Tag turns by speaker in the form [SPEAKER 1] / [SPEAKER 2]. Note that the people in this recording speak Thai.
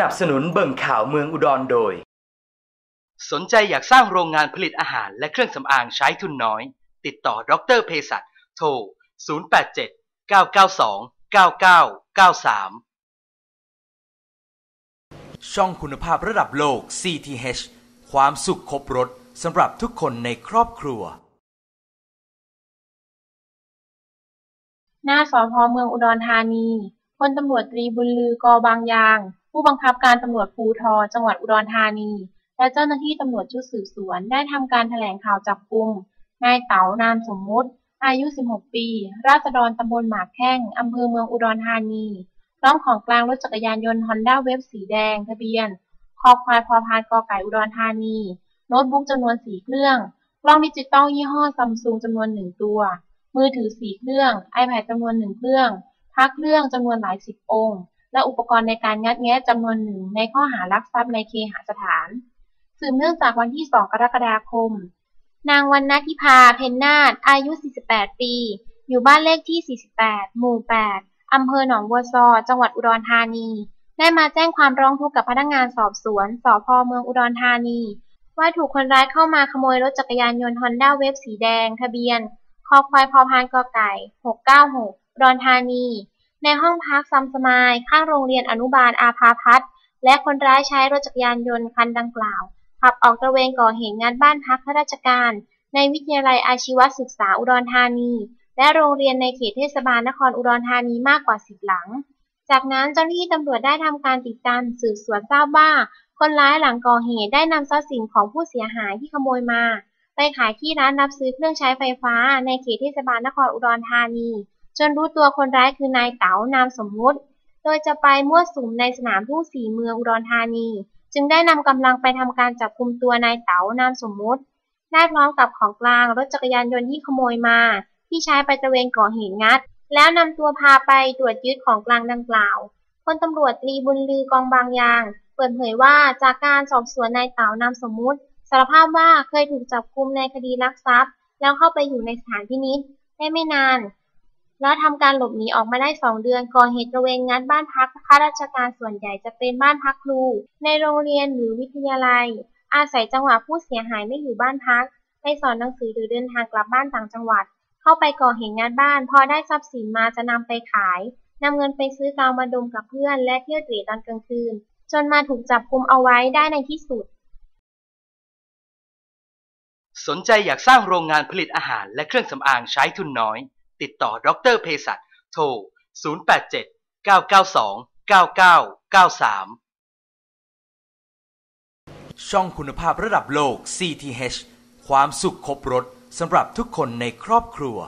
[SPEAKER 1] นับสนุนเบิ่งข่าวเมืองอุดรโดย
[SPEAKER 2] สนใจอยากสร้างโรงงานผลิตอาหารและเครื่องสำอางใช้ทุนน้อย ติดต่อดรเภสัชโทร 087 992 9993
[SPEAKER 3] ช่องคุณภาพระดับโลก CTH ความสุขครบรถสำหรับทุกคนในครอบครัว
[SPEAKER 4] หน้าสพเมืองอุดรธานีพลตำรวจตรีบุญลือกอบางยาง ผู้บังคับการตำรวจภูทรจังหวัดอุดรธานี และเจ้าหน้าที่ตำรวจชุดสืบสวนได้ทำการแถลงข่าวจับกลุ่มนายเต๋านามสมมุติ อายุ 16 ปี ราษฎรตำบลหมากแข้งอำเภอเมืองอุดรธานีพร้อมของกลางรถจักรยานยนต์ฮอนด้าเวฟสีแดง ทะเบียนคอควายพอพานกอไก่อุดรธานี โน้ตบุ๊กจำนวนสี่เครื่อง กล้องดิจิตอลยี่ห้อซัมซุงจำนวนหนึ่งตัว มือถือสี่เครื่อง iPad จำนวนหนึ่งเครื่องพักเครื่องจำนวนหลายสิบองค์ และอุปกรณ์ในการงัดแงะจำนวนหนึ่งในข้อหารักทรัพย์ในเคหสถาน สืบเนื่องจากวันที่ 2 กรกฎาคม นางวันนาทิพา เพนนาดอายุ 48 ปี อยู่บ้านเลขที่ 48 หมู่ 8 อำเภอหนองบัวซอ จังหวัดอุดรธานี ได้มาแจ้งความร้องทุกข์กับพนักงานสอบสวน สพเมืองอุดรธานี ว่าถูกคนร้ายเข้ามาขโมยรถจักรยานยนต์ฮอนด้าเวฟสีแดง ทะเบียนคอควายพอพานกอไก่ 696 อุดรธานี ในห้องพักซัมสมายข้างโรงเรียนอนุบาลอาภาพัฒน์และคนร้ายใช้รถจักรยานยนต์คันดังกล่าว ขับออกตระเวนก่อเหตุงานบ้านพักข้าราชการ ในวิทยาลัยอาชีวศึกษาอุดรธานี และโรงเรียนในเขตเทศบาลนครอุดรธานีมากกว่า10หลัง จากนั้นเจ้าหน้าที่ตำรวจได้ทำการติดตามสืบสวนทราบว่า คนร้ายหลังก่อเหตุได้นำทรัพย์สินของผู้เสียหายที่ขโมยมา ไปขายที่ร้านรับซื้อเครื่องใช้ไฟฟ้า ในเขตเทศบาลนครอุดรธานี จนรู้ตัวคนร้ายคือนายเต๋านามสมมุติ โดยจะไปมั่วสุมในสนามทูตสีเมืองอุดรธานี จึงได้นำกำลังไปทำการจับกุมตัวนายเต๋านามสมมุติ ได้พร้อมกับของกลางรถจักรยานยนต์ที่ขโมยมา ที่ใช้ไปตระเวนก่อเหตุงัด แล้วนำตัวพาไปตรวจยึดของกลางดังกล่าวพลตำรวจตรีบุญลือกองบางยาง เปิดเผยว่าจากการสอบสวนนายเต๋านามสมมุติสารภาพว่าเคยถูกจับกุมในคดีลักทรัพย์ แล้วเข้าไปอยู่ในสถานพินิษได้ไม่นาน แล้วทำการหลบหนีออกมาได้สองเดือน ก่อเหตุตระเวนงัดบ้านพักข้าราชการส่วนใหญ่จะเป็นบ้านพักครู ในโรงเรียนหรือวิทยาลัย อาศัยจังหวะผู้เสียหายไม่อยู่บ้านพัก ไปสอนหนังสือหรือเดินทางกลับบ้านต่างจังหวัด เข้าไปก่อเหตุงานบ้าน พอได้ทรัพย์สินมาจะนำไปขายนำเงินไปซื้อกาวมาดมกับเพื่อน และเที่ยวเตร่ตอนกลางคืน จนมาถูกจับกุมเอาไว้ได้ในที่สุด
[SPEAKER 2] สนใจอยากสร้างโรงงานผลิตอาหารและเครื่องสำอางใช้ทุนน้อย ติดต่อดรเภสัชโทร 087 992 9993
[SPEAKER 3] ช่องคุณภาพระดับโลก CTH ความสุขครบรถสำหรับทุกคนในครอบครัว